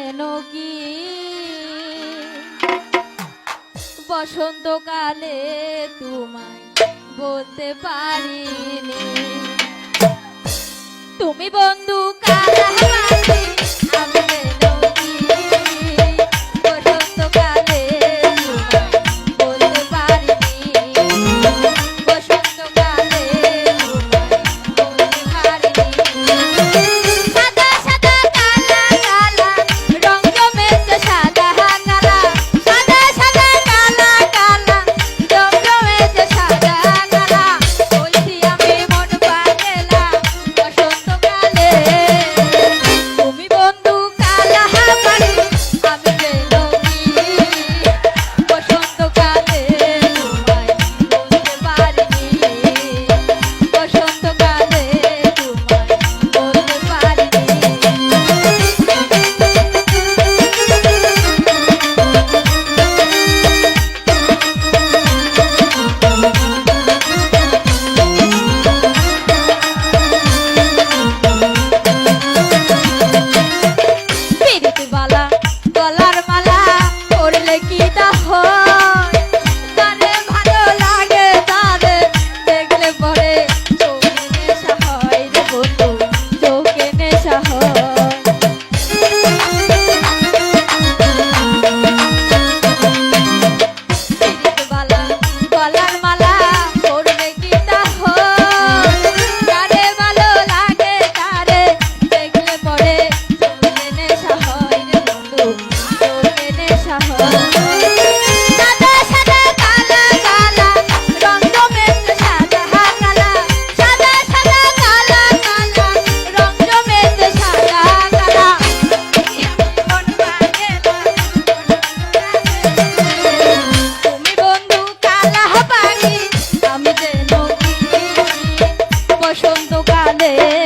যেন কি? বসন্তকালে তোমায় বলতে পারিনি। তুমি বন্ধু কা de él.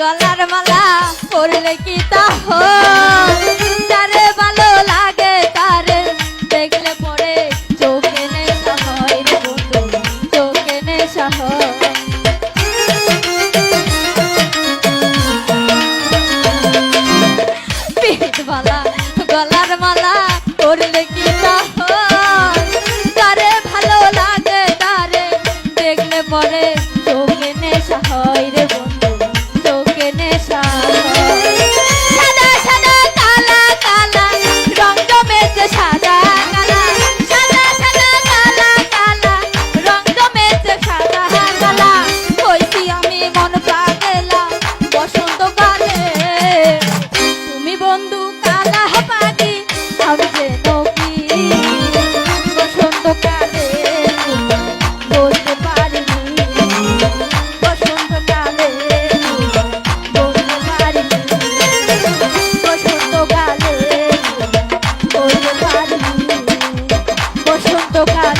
ডলার মালা পড়লে কি তা ভালো লাগে তারে দেখলে পরে চোখে নেশা হয় রে বন্ধু, চোখে নেশা হয়। পিঠবালা গলার মালা পড়লে কি তা তারে ভালো লাগে তারে দেখলে পরে পারি বসন্তকাল